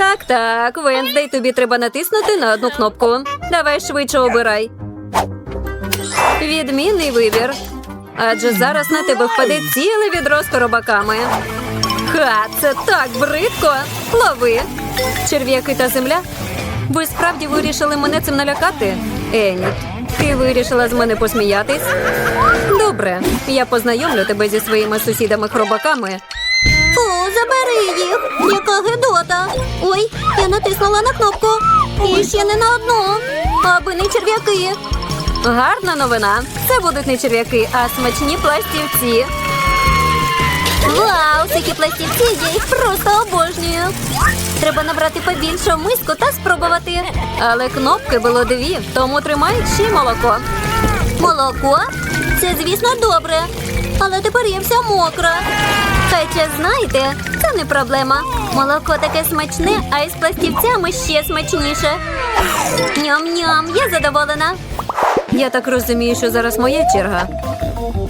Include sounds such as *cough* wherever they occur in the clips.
Так, так, Венздей, тобі треба натиснути на одну кнопку. Давай швидше обирай. Відмінний вибір. Адже зараз на тебе впаде ціле відро з коробаками. Ха, це так бридко. Лови. Черв'яки та земля. Ви справді вирішили мене цим налякати? Еніт, ти вирішила з мене посміятись? Добре, я познайомлю тебе зі своїми сусідами-хробаками. Фу, забери їх. Яка гидота. Ой, я натиснула на кнопку. І ще не на одну. Аби не черв'яки. Гарна новина. Це будуть не черв'яки, а смачні пластівці. Вау, такі пластівці, я їх просто обожнюю. Треба набрати побільше в миску та спробувати. Але кнопки було дві, тому тримай ще молоко. Молоко? Це, звісно, добре. Але тепер я вся мокра. Хоча, знаєте, це не проблема. Молоко таке смачне, а із пластівцями ще смачніше. Ням-ням, я задоволена. Я так розумію, що зараз моя черга.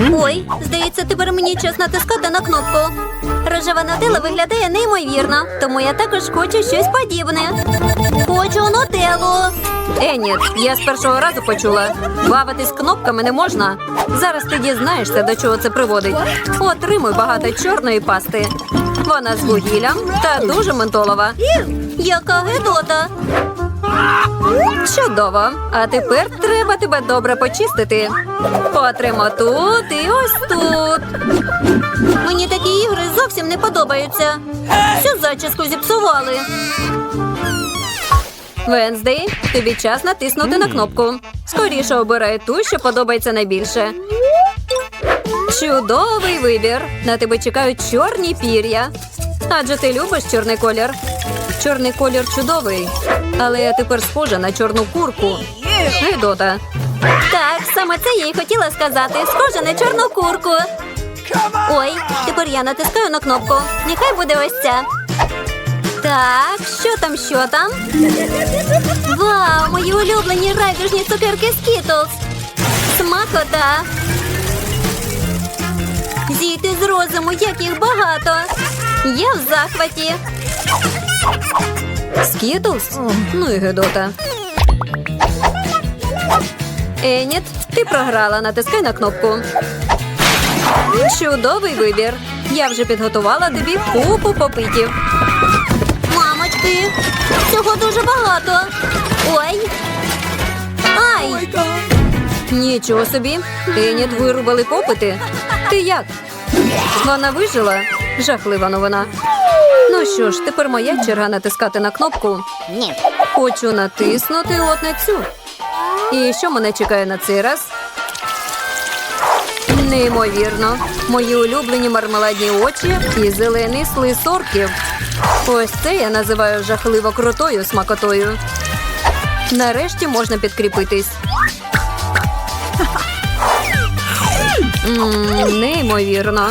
Ой, здається, тепер мені час натискати на кнопку. Рожева нутелла виглядає неймовірно, тому я також хочу щось подібне. Хочу нутеллу. Еніт, я з першого разу почула. Бавитись кнопками не можна. Зараз ти дізнаєшся, до чого це приводить. Отримуй багато чорної пасти. Вона з вугіллям та дуже ментолова. Яка гидота. Чудово. А тепер треба тебе добре почистити. Потримо тут і ось тут. Мені такі ігри зовсім не подобаються. Всю зачіску зіпсували. Венздей, тобі час натиснути на кнопку. Скоріше обирай ту, що подобається найбільше. Чудовий вибір. На тебе чекають чорні пір'я. Адже ти любиш чорний колір. Чорний колір чудовий. Але я тепер схожа на чорну курку. Гидота. Так, саме це я й хотіла сказати. Схоже на чорну курку. Ой, тепер я натискаю на кнопку. Нехай буде ось ця. Так, що там, що там? Вау, мої улюблені райдужні цукерки Skittles. Смакота. Зійти з розуму, як їх багато. Я в захваті. Скітлс? Ну і гидота. Еніт, ти програла. Натискай на кнопку. Чудовий вибір. Я вже підготувала тобі купу попитів. Мамочки, цього дуже багато. Ой. Ай! Нічого собі. Еніт вирубали попити. Ти як? Вона вижила? Жахлива новина. Ну що ж, тепер моя черга натискати на кнопку. Ні. Хочу натиснути от на цю. І що мене чекає на цей раз? Неймовірно. Мої улюблені мармеладні очі і зелений слиз орків. Ось це я називаю жахливо крутою смакотою. Нарешті можна підкріпитись. Мм, неймовірно.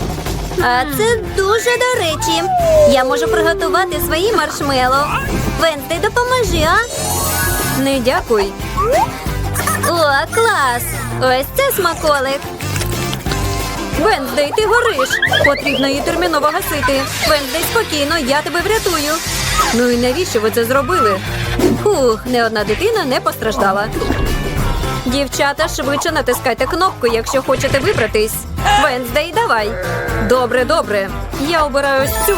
А це дуже до речі. Я можу приготувати свої маршмеллоу. Венстей, допоможи, а? Не дякуй. О, клас! Ось це смаколик. Венздей, ти гориш. Потрібно її терміново гасити. Венздей, спокійно, я тебе врятую. Ну і навіщо ви це зробили? Фух, не одна дитина не постраждала. Дівчата, швидше натискайте кнопку, якщо хочете вибратись. Венздей, давай. Добре, добре. Я обираю ось цю.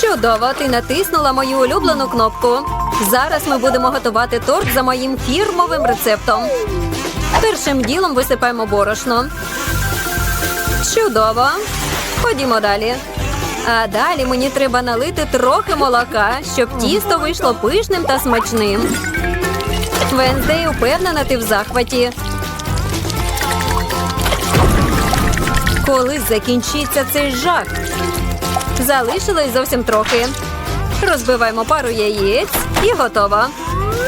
Чудово, ти натиснула мою улюблену кнопку. Зараз ми будемо готувати торт за моїм фірмовим рецептом. Першим ділом висипаємо борошно. Чудово. Ходімо далі. А далі мені треба налити трохи молока, щоб тісто вийшло пишним та смачним. Венздей упевнена, ти в захваті. Коли закінчиться цей жах? Залишилось зовсім трохи. Розбиваємо пару яєць і готово.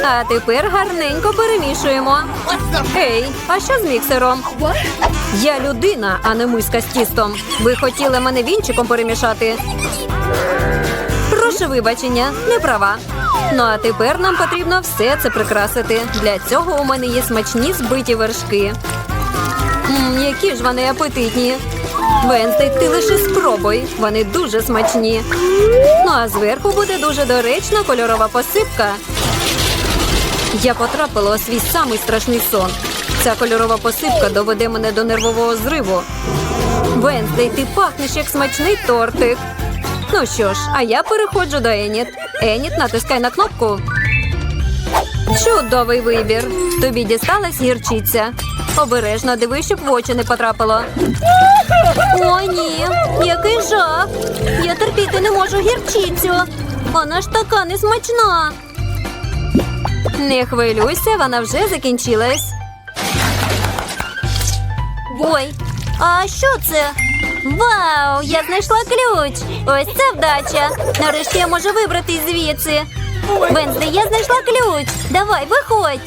А тепер гарненько перемішуємо. Ей, а що з міксером? Я людина, а не миска з тістом. Ви хотіли мене вінчиком перемішати? Прошу вибачення, не права. Ну а тепер нам потрібно все це прикрасити. Для цього у мене є смачні збиті вершки. Мм, які ж вони апетитні. Венстей, ти лише спробуй. Вони дуже смачні. Ну а зверху буде дуже доречна кольорова посипка. Я потрапила у свій самий страшний сон. Ця кольорова посипка доведе мене до нервового зриву. Венстей, ти пахнеш як смачний тортик. Ну що ж, а я переходжу до Еніт. Еніт, натискай на кнопку. Чудовий вибір. Тобі дісталась гірчиця. Обережно дивись, щоб в очі не потрапило. О, ні, який жах. Я терпіти не можу гірчицю. Вона ж така несмачна. Не хвилюйся, вона вже закінчилась. Ой, а що це? Вау, я знайшла ключ. Ось це вдача. Нарешті я можу вибратись звідси. Венсде, я знайшла ключ. Давай, виходь.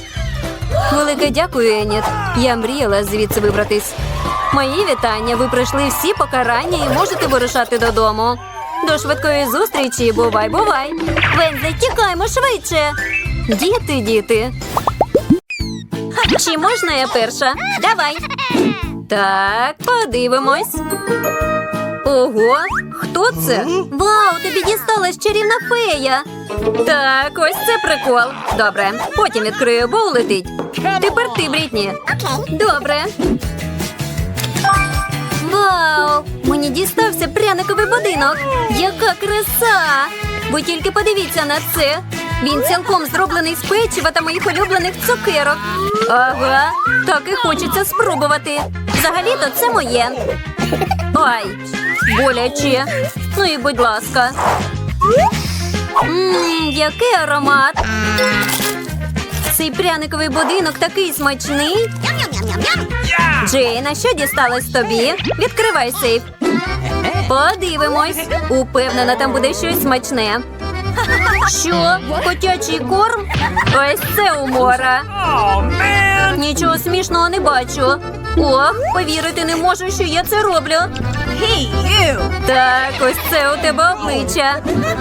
Велике дякую, Еніт. Я мріяла звідси вибратись. Мої вітання. Ви пройшли всі покарання і можете вирушати додому. До швидкої зустрічі. Бувай, бувай. Венсде, тікаємо швидше. Діти, діти. Чи можна я перша? Давай. Так, подивимось. Ого, хто це? Вау, тобі дісталась чарівна фея. Так, ось це прикол. Добре, потім відкрию, бо улетить. Тепер ти, Брітні. Добре. Вау! Мені дістався пряниковий будинок. Яка краса! Ви тільки подивіться на це. Він цілком зроблений з печива та моїх улюблених цукерок. Ага, так і хочеться спробувати. Взагалі-то це моє. Ай, боляче. Ну і будь ласка. Ммм, який аромат. Цей пряниковий будинок такий смачний. Джейн, а що дісталось тобі? Відкривай сейф. Подивимось. Упевнена, там буде щось смачне. Що? Котячий корм? Ось це умора. Нічого смішного не бачу. Ох, повірити не можу, що я це роблю. Так, ось це у тебе обличчя.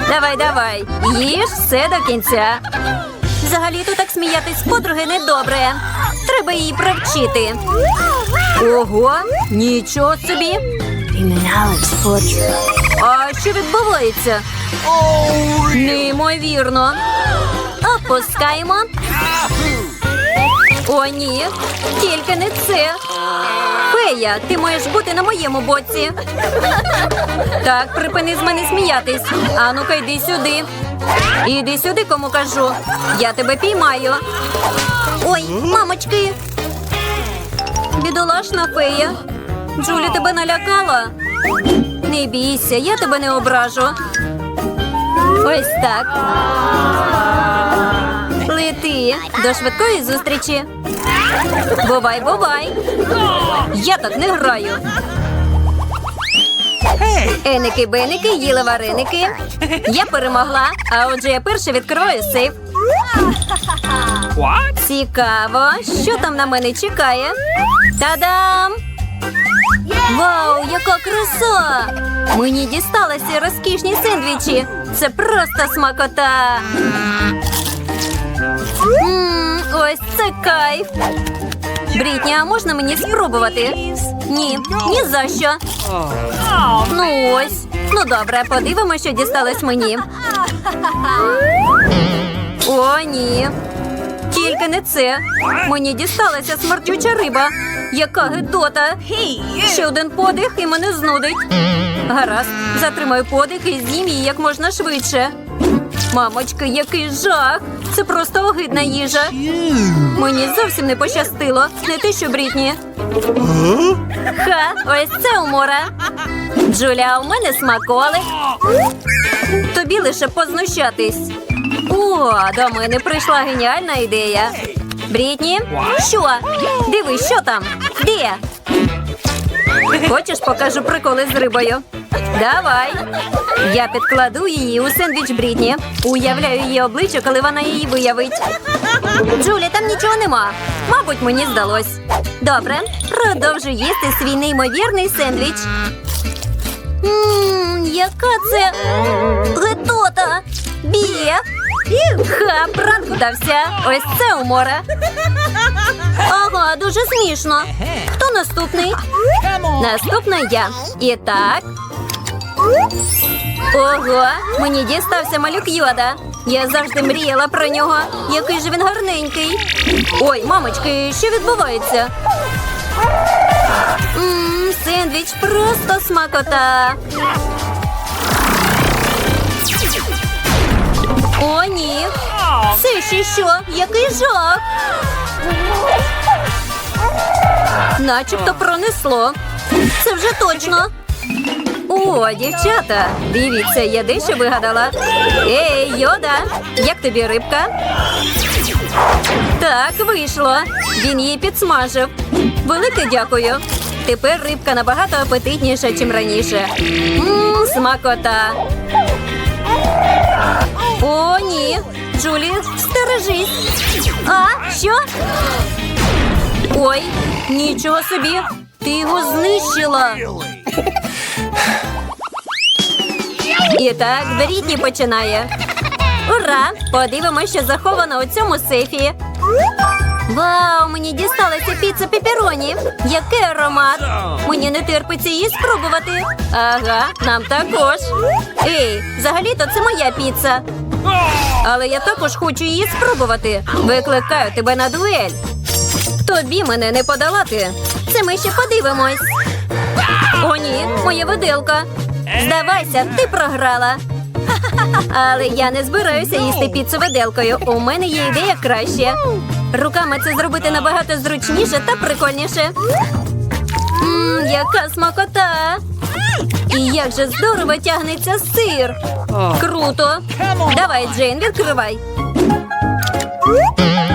Давай, давай. Їж все до кінця. Взагалі-то так сміятись з подруги недобре. Треба її привчити. Ого, нічого собі. А що відбувається? Неймовірно. Опускаємо. О, ні, тільки не це. Фея, ти маєш бути на моєму боці. Так, припини з мене сміятись. А ну-ка, йди сюди. Іди сюди, кому кажу. Я тебе піймаю. Ой, мамочки. Бідолашна фея. Джулі тебе налякала. Не бійся, я тебе не ображу. Ось так. До швидкої зустрічі. Бувай, бувай. Я так не граю. Еники-беники їли вареники. Я перемогла, а отже я перша відкриваю сейф. Цікаво, що там на мене чекає. Та-дам! Вау, яка краса! Мені дісталися розкішні сендвічі. Це просто смакота. Ось це кайф. Брітня, а можна мені спробувати? Ні, ні за що. Ну ось. Ну добре, подивимося, що дісталось мені. О, ні. Тільки не це. Мені дісталася смердюча риба. Яка гидота. Ще один подих і мене знудить. Гаразд, затримаю подих і з'їм її як можна швидше. Мамочка, який жах! Це просто огидна їжа. Мені зовсім не пощастило. Не те, що Брітні. Ха, ось це умора. Джуля, у мене смаколик. Тобі лише познущатись. О, до мене прийшла геніальна ідея. Брітні, що? Дивись, що там? Де? Хочеш, покажу приколи з рибою? Давай. Я підкладу її у сендвіч Брітні. Уявляю її обличчя, коли вона її виявить. Джулі, там нічого нема. Мабуть, мені здалось. Добре, продовжу їсти свій неймовірний сендвіч. Ммм, яка це гидота! Бє! Ха, пранк вдався. Ось це умора. Ага, дуже смішно. Хто наступний? Наступна я. І так. Ого, мені дістався малюк Йода. Я завжди мріяла про нього. Який же він гарненький. Ой, мамочки, що відбувається? Ммм, сендвіч просто смакота. О, ні. Це ще що? Який жах? Начебто пронесло. Це вже точно. О, дівчата, дивіться, я дещо вигадала. Ей, йода, як тобі рибка? Так, вийшло. Він її підсмажив. Велике дякую. Тепер рибка набагато апетитніша, ніж раніше. Ммм, смакота. О, ні. Джулі, стережись. А, що? Ой, нічого собі. Ти його знищила. *laughs* І так, Брітні починає. Ура! Подивимося, що заховано у цьому сейфі. Вау, мені дісталася піца пеппероні. Який аромат! Мені не терпиться її спробувати. Ага, нам також. Ей, взагалі-то це моя піца. Але я також хочу її спробувати. Викликаю тебе на дуель. Тобі мене не подолати. Це ми ще подивимось. О, ні, моя виделка. Здавайся, ти програла. *laughs* Але я не збираюся їсти піцу виделкою. У мене є ідея краще. Руками це зробити набагато зручніше та прикольніше. Мм, яка смакота! І як же здорово тягнеться сир. Круто. Давай, Джейн, відкривай.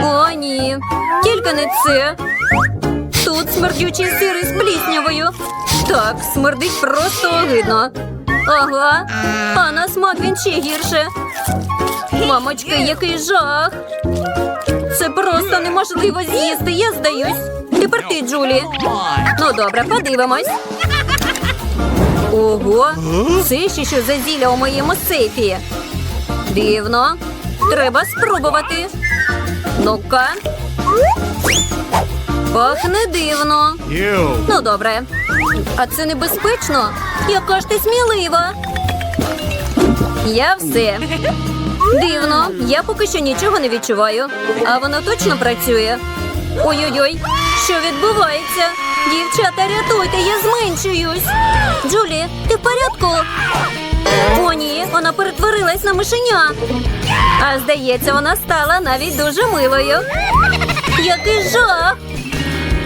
О, ні. Тільки не це. Тут смердючий сир із пліснявою. Так, смердить просто огидно. Ага, а на смак він ще гірше. Мамочка, який жах. Це просто неможливо з'їсти, я здаюсь. Тепер ти, Джулі. Ну добре, подивимось. Ого, це ще що за зілля у моєму сейфі. Дивно. Треба спробувати. Ну-ка. Пахне дивно. Ну, добре. А це небезпечно? Яка ж ти смілива? Я все. Дивно, я поки що нічого не відчуваю. А воно точно працює. Ой-ой-ой, що відбувається? Дівчата, рятуйте, я зменшуюсь. Джулі, ти в порядку? О, ні, вона перетворилась на мишеня. А здається, вона стала навіть дуже милою. Який жах!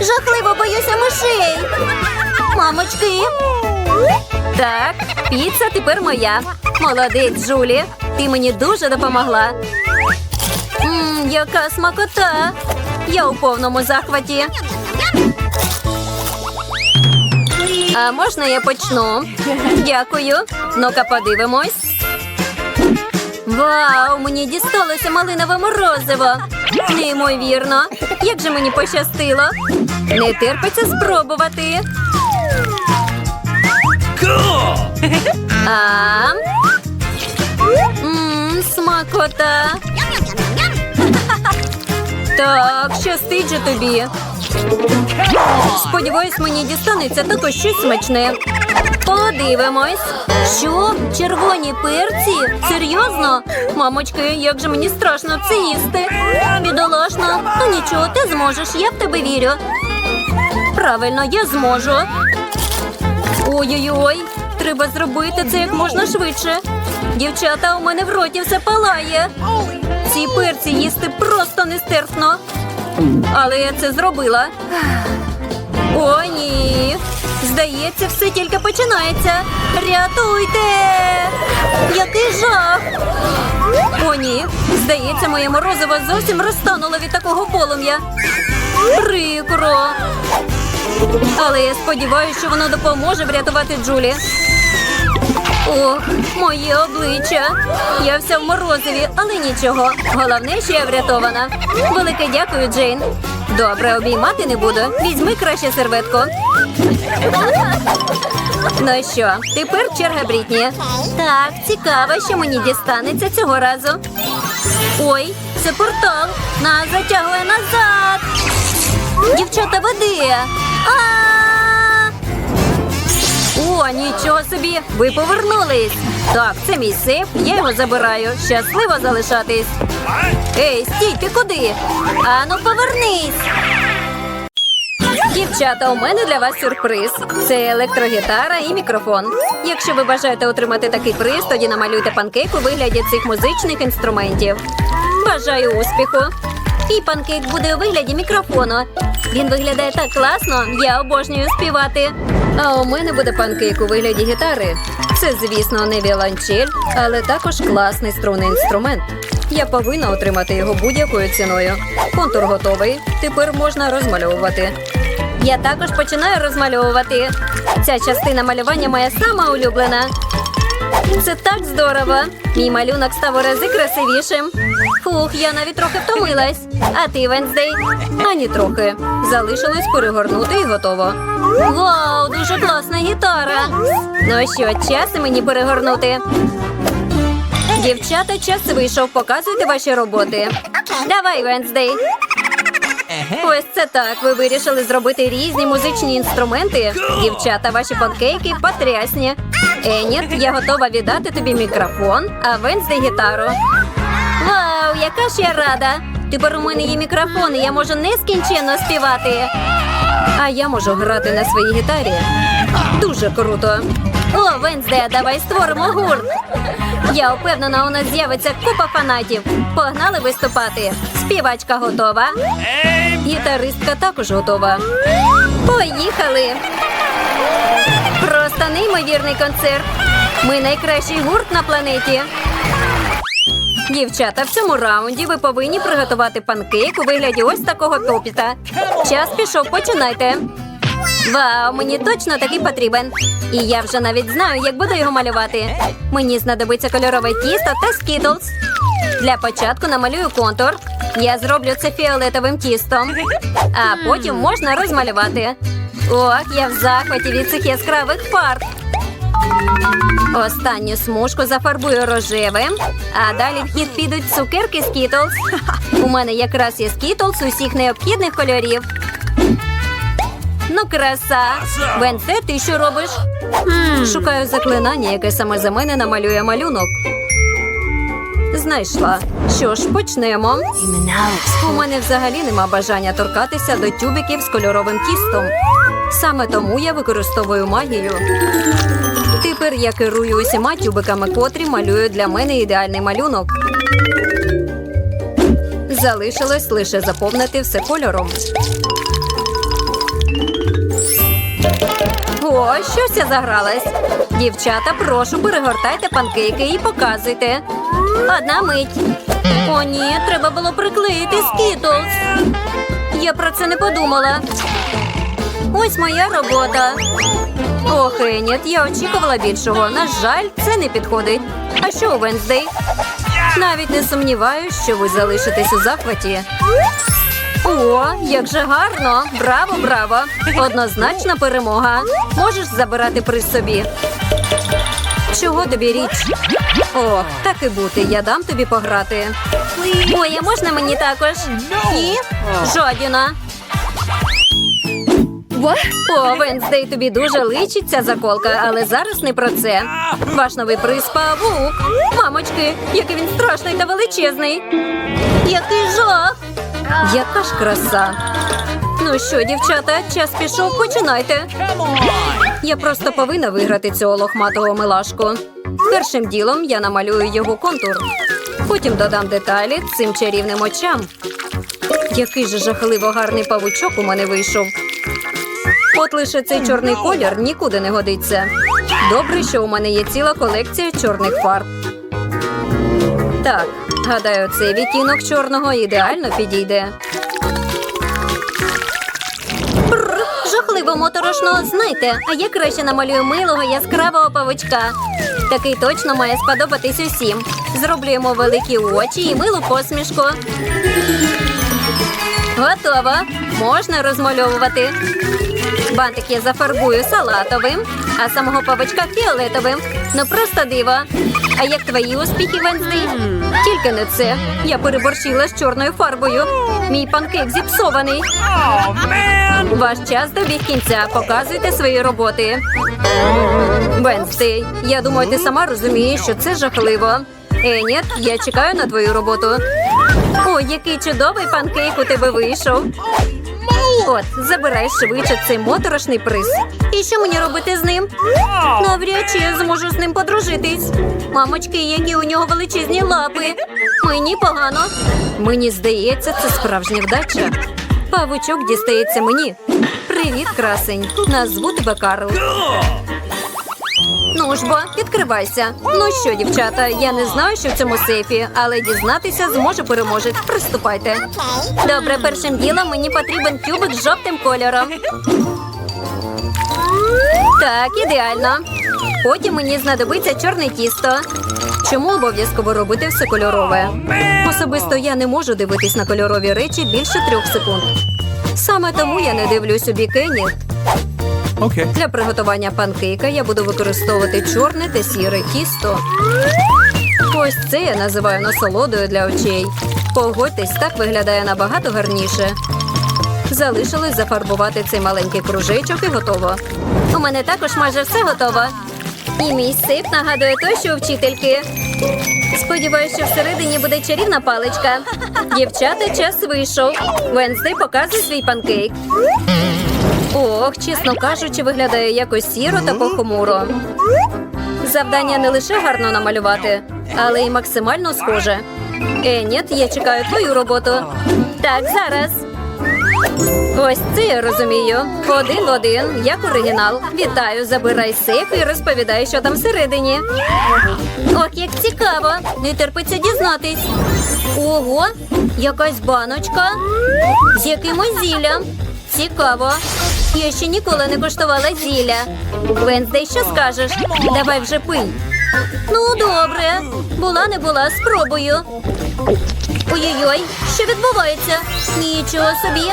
жахливо боюся мишей. Мамочки. Так, піца тепер моя. Молодець, Джулі. Ти мені дуже допомогла. Мм, яка смакота. Я у повному захваті. А можна я почну? Дякую. Ну-ка подивимось. Вау, мені дісталося малинове морозиво. Неймовірно. Як же мені пощастило. Не терпиться спробувати. А? Смакота. Так, щастить же тобі. Сподіваюсь, мені дістанеться також щось смачне. Подивимось. Що? Червоні перці? Серйозно? Мамочки, як же мені страшно це їсти. Бідолашно. Ну нічого, ти зможеш, я в тебе вірю. Правильно, я зможу. Ой-ой-ой, треба зробити це як можна швидше. Дівчата, у мене в роті все палає. Ці перці їсти просто нестерпно. Але я це зробила. О, ні. Здається, все тільки починається. Рятуйте! Який жах! О, ні. Здається, моє морозиво зовсім розтануло від такого полум'я. Прикро. Але я сподіваюся, що воно допоможе врятувати Джулі. Ох, моє обличчя. Я вся в морозиві, але нічого. Головне, що я врятована. Велике дякую, Джейн. Добре, обіймати не буду. Візьми краще серветку. Ну що, тепер черга Брітні. Так, цікаво, що мені дістанеться цього разу. Ой, це портал. Нас затягує назад. Дівчата, води. О, нічого собі! Ви повернулись! Так, це мій сейф, я його забираю. Щасливо залишатись. Ей, стій, ти куди? Ану, повернись! Дівчата, у мене для вас сюрприз. Це електрогітара і мікрофон. Якщо ви бажаєте отримати такий приз, тоді намалюйте панкейк у вигляді цих музичних інструментів. Бажаю успіху! І панкейк буде у вигляді мікрофону. Він виглядає так класно, я обожнюю співати. А у мене буде панкейк у вигляді гітари. Це, звісно, не віолончель, але також класний струнний інструмент. Я повинна отримати його будь-якою ціною. Контур готовий. Тепер можна розмальовувати. Я також починаю розмальовувати. Ця частина малювання моя сама улюблена. Це так здорово. Мій малюнок став у рази красивішим. Фух, я навіть трохи втомилась. А ти, Венздей? Ані трохи. Залишилось перегорнути і готово. Вау, дуже класна гітара. Ну що, час мені перегорнути. Дівчата, час вийшов. Показуйте ваші роботи. Давай, Венздей. Ось це так. Ви вирішили зробити різні музичні інструменти. Дівчата, ваші панкейки потрясні. Еніт, я готова віддати тобі мікрофон, а Венсді гітару. Вау, яка ж я рада! Тепер у мене є мікрофон, і я можу нескінченно співати. А я можу грати на своїй гітарі. Дуже круто. О, Венсде, давай створимо гурт. Я впевнена, у нас з'явиться купа фанатів. Погнали виступати. Співачка готова. Гітаристка також готова. Поїхали! Просто неймовірний концерт. Ми найкращий гурт на планеті. Дівчата, в цьому раунді ви повинні приготувати панкейк у вигляді ось такого попіта. Час пішов, починайте. Вау, мені точно такий потрібен. І я вже навіть знаю, як буду його малювати. Мені знадобиться кольорове тісто та скітлз. Для початку намалюю контур. Я зроблю це фіолетовим тістом, а потім можна розмалювати. Ох, я в захваті від цих яскравих фарб. Останню смужку зафарбую рожевим, а далі в хід підуть цукерки Skittles. У мене якраз є Skittles усіх необхідних кольорів. Ну, краса. Венсе, ти що робиш? Шукаю заклинання, яке саме за мене намалює малюнок. Знайшла. Що ж, почнемо. У мене взагалі нема бажання торкатися до тюбиків з кольоровим тістом. Саме тому я використовую магію. Тепер я керую усіма тюбиками, котрі малюють для мене ідеальний малюнок. Залишилось лише заповнити все кольором. Щось я загралась. Дівчата, прошу, перегортайте панкейки і показуйте. Одна мить. О, ні, треба було приклеїти скітлз. Я про це не подумала. Ось моя робота. Ох, Еніт, я очікувала більшого. На жаль, це не підходить. А що у Венздей? Навіть не сумніваюсь, що ви залишитесь у захваті. О, як же гарно! Браво, браво! Однозначна перемога. Можеш забирати приз собі. Чого тобі річ? О, так і бути, я дам тобі пограти. Ой, а можна мені також? Ні? Жодіна. О, Венздей, тобі дуже личить ця заколка, але зараз не про це. Ваш новий приз павук. Мамочки, який він страшний та величезний. Яка ж краса. Ну що, дівчата, час пішов, починайте. Я просто повинна виграти цього лохматого милашку. Першим ділом я намалюю його контур. Потім додам деталі цим чарівним очам. Який же жахливо гарний павучок у мене вийшов. От лише цей чорний колір нікуди не годиться. Добре, що у мене є ціла колекція чорних фарб. Так, гадаю, цей відтінок чорного ідеально підійде. Бррр, жахливо моторошно. Знаєте, а я краще намалюю милого яскравого павучка. Такий точно має сподобатись усім. Зроблю йому великі очі і милу посмішку. Готово. Можна розмальовувати. Бантик я зафарбую салатовим, а самого павучка фіолетовим. Ну просто диво. А як твої успіхи, Венздей? Тільки не це. Я переборщила з чорною фарбою. Мій панкейк зіпсований. Ваш час добіг кінця. Показуйте свої роботи. Венстей, я думаю, ти сама розумієш, що це жахливо. Еніт, я чекаю на твою роботу. Ой, який чудовий панкейк у тебе вийшов. От, забирай швидше цей моторошний приз. І що мені робити з ним? Навряд чи я зможу з ним подружитись. Мамочки, які у нього величезні лапи. Мені погано. Мені здається, це справжня вдача. Павучок дістається мені. Привіт, красень. Назву тебе Карл. Ну ж бо, відкривайся. Ну що, дівчата, я не знаю, що в цьому сейфі, але дізнатися зможе переможець. Приступайте. Добре, першим ділом мені потрібен тюбик з жовтим кольором. Так, ідеально. Потім мені знадобиться чорне тісто. Чому обов'язково робити все кольорове? Особисто я не можу дивитись на кольорові речі більше трьох секунд. Саме тому я не дивлюсь у бік Okay. Для приготування панкейка я буду використовувати чорне та сіре тісто. Ось це я називаю насолодою для очей. Погодьтесь, так виглядає набагато гарніше. Залишилось зафарбувати цей маленький кружечок і готово. У мене також майже все готово. І мій сип нагадує той, що у вчительки. Сподіваюся, що всередині буде чарівна паличка. Дівчата, час вийшов. Венздей показує свій панкейк. Ох, чесно кажучи, виглядає якось сіро та похмуро. Завдання не лише гарно намалювати, але й максимально схоже. Еніт, я чекаю твою роботу. Так, зараз. Ось це я розумію. Один в один, як оригінал. Вітаю, забирай сейф і розповідай, що там всередині. Ох, як цікаво. Не терпиться дізнатись. Ого, якась баночка з якимось зіллям. Цікаво. Я ще ніколи не коштувала зілля. Венздей, що скажеш? Давай вже пий. Ну, добре. Була не була, спробую. Ой-ой-ой, що відбувається? Нічого собі.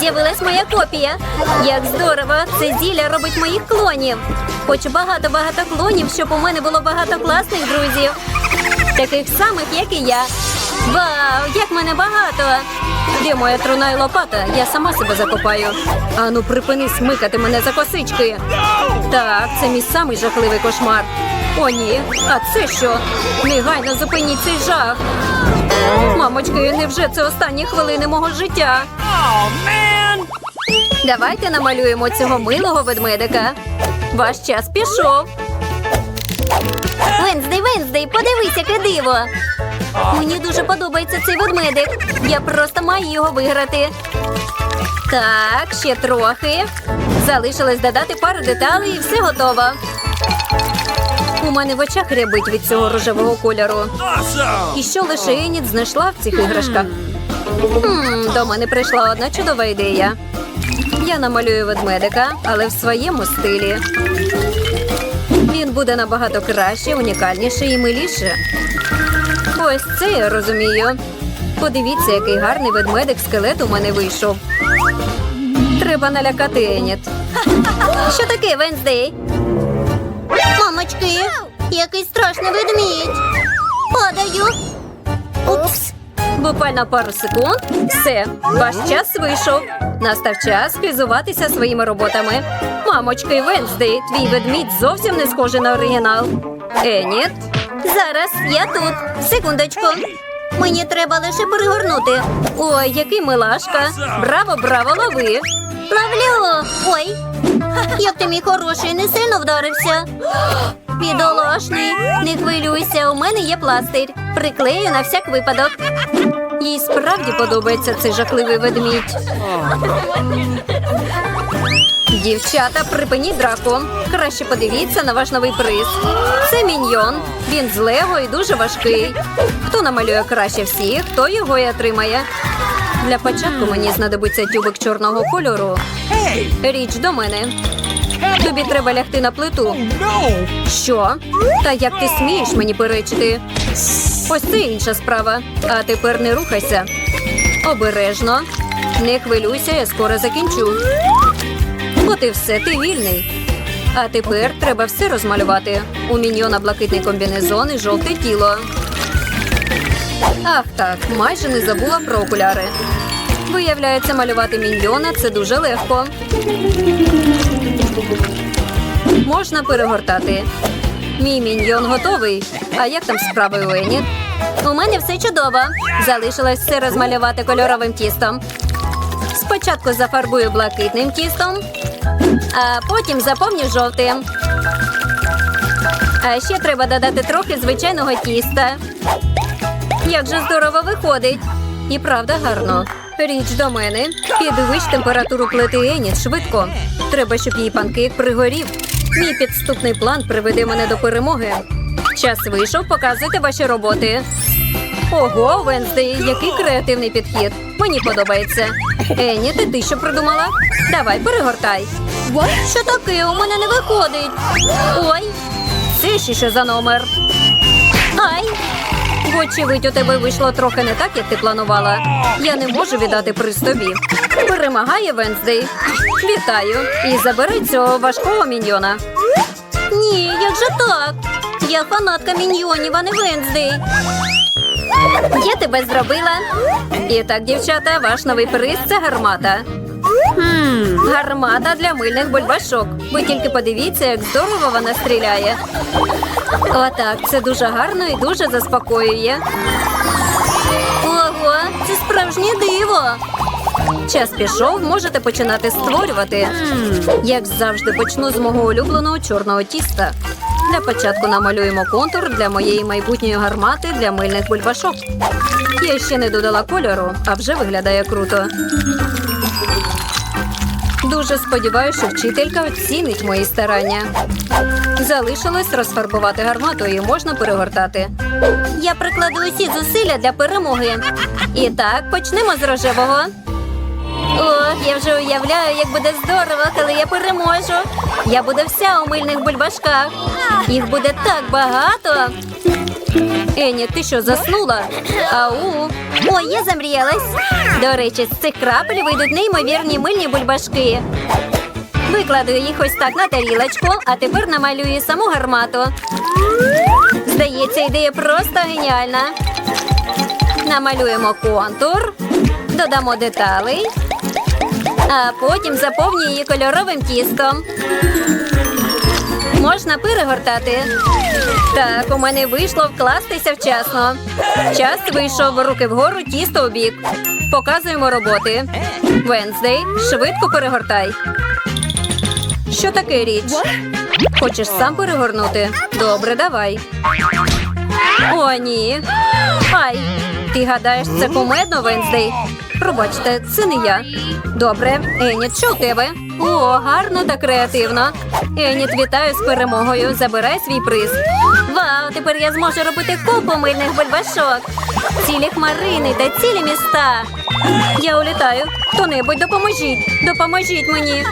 З'явилась моя копія. Як здорово! Це зілля робить моїх клонів. Хочу багато-багато клонів, щоб у мене було багато класних друзів. Таких самих, як і я. Вау, як мене багато! Де моя труна і лопата? Я сама себе закопаю. Ану, припини смикати мене за косички. Так, це мій самий жахливий кошмар. О, ні. А це що? Негайно зупиніть цей жах. Мамочки, невже це останні хвилини мого життя? Давайте намалюємо цього милого ведмедика. Ваш час пішов. Венздей, Венздей, подивись, яке диво. Мені дуже подобається цей ведмедик. Я просто маю його виграти. Так, ще трохи. Залишилось додати пару деталей і все готово. У мене в очах рябить від цього рожевого кольору. І що лише Еніт знайшла в цих іграшках. Хм, до мене прийшла одна чудова ідея. Я намалюю ведмедика, але в своєму стилі. Буде набагато краще, унікальніше і миліше. Ось це я розумію. Подивіться, який гарний ведмедик скелет у мене вийшов. Треба налякати Еніт. *laughs* Що таке, Венздей? Мамочки, який страшний ведмідь. Падаю. Упс. Буквально пару секунд. Все, ваш час вийшов. Настав час фізуватися своїми роботами. Мамочки Венздей, твій ведмідь зовсім не схожий на оригінал. Еніт, Зараз я тут. Секундочку. Мені треба лише перегорнути. ой, який милашка. Браво, браво, лови. Ловлю. Ой. *laughs* Як ти мій хороший, не сильно вдарився. Бідолашний. Не хвилюйся, у мене є пластир. Приклею на всяк випадок. Їй справді подобається цей жахливий ведмідь. Дівчата, припиніть драку. Краще подивіться на ваш новий приз. Це міньйон. Він з Лего і дуже важкий. Хто намалює краще всіх, хто його і отримає. Для початку мені знадобиться тюбик чорного кольору. Річ до мене. Тобі треба лягти на плиту. Що? Та як ти смієш мені перечити? Ось це інша справа. А тепер не рухайся. Обережно. Не хвилюйся, я скоро закінчу. От і все, ти вільний. А тепер треба все розмалювати. У міньйона блакитний комбінезон і жовте тіло. Ах так, майже не забула про окуляри. Виявляється, малювати міньйона це дуже легко. Можна перегортати. Мій міньйон готовий. А як там справи у Еніт? У мене все чудово. Залишилось все розмалювати кольоровим тістом. Спочатку зафарбую блакитним тістом, а потім заповню жовтим. А ще треба додати трохи звичайного тіста. Як же здорово виходить. І правда гарно. Річ до мене. Підвищ температуру плити Еніт швидко. Треба, щоб її панкейк пригорів. Мій підступний план приведе мене до перемоги. Час вийшов, показуйте ваші роботи. Ого, Венздей, який креативний підхід. Мені подобається. Ені, ти, ти що придумала? Давай, перегортай. Що таке? У мене не виходить. Ой, Це ще що за номер? ай. Вочевидь, у тебе вийшло трохи не так, як ти планувала. Я не можу віддати приз тобі. Перемагає Венздей. Вітаю. І забери цього важкого міньйона. Ні, як же так? Я фанатка міньйонів, а не Венздей. Я тебе зробила. І так, дівчата, ваш новий приз це гармата. Гармата для мильних бульбашок. Ви тільки подивіться, як здорово вона стріляє. Отак, це дуже гарно і дуже заспокоює. Ого, це справжнє диво. Час пішов, можете починати створювати. Як завжди, почну з мого улюбленого чорного тіста. Для початку намалюємо контур для моєї майбутньої гармати для мильних бульбашок. Я ще не додала кольору, а вже виглядає круто. Дуже сподіваюся, що вчителька оцінить мої старання. Залишилось розфарбувати гармату і можна перегортати. Я прикладу усі зусилля для перемоги. І так, почнемо з рожевого. Ох, я вже уявляю, як буде здорово, коли я переможу. Я буду вся у мильних бульбашках. Їх буде так багато. Ені, ти що, заснула? Ау. Ой, я замріялась. До речі, з цих крапель вийдуть неймовірні мильні бульбашки. Викладу їх ось так на тарілочку, а тепер намалюю саму гармату. Здається, ідея просто геніальна. Намалюємо контур, додамо деталей, а потім заповню її кольоровим тістом. Можна перегортати. Так, у мене вийшло вкластися вчасно. Час вийшов руки вгору, тісто у бік. Показуємо роботи. Венздей, швидко перегортай. Що таке річ? Хочеш сам перегорнути? Добре, давай. О, ні. Ай, ти гадаєш, це кумедно, Венздей? Пробачте, це не я. Добре, Еніт, що в тебе? О, гарно та креативно. Еніт, вітаю з перемогою. Забирай свій приз. Вау, тепер я зможу робити купу мильних бульбашок. Цілі хмарини та цілі міста. Я улітаю. Хто-небудь допоможіть. Допоможіть мені.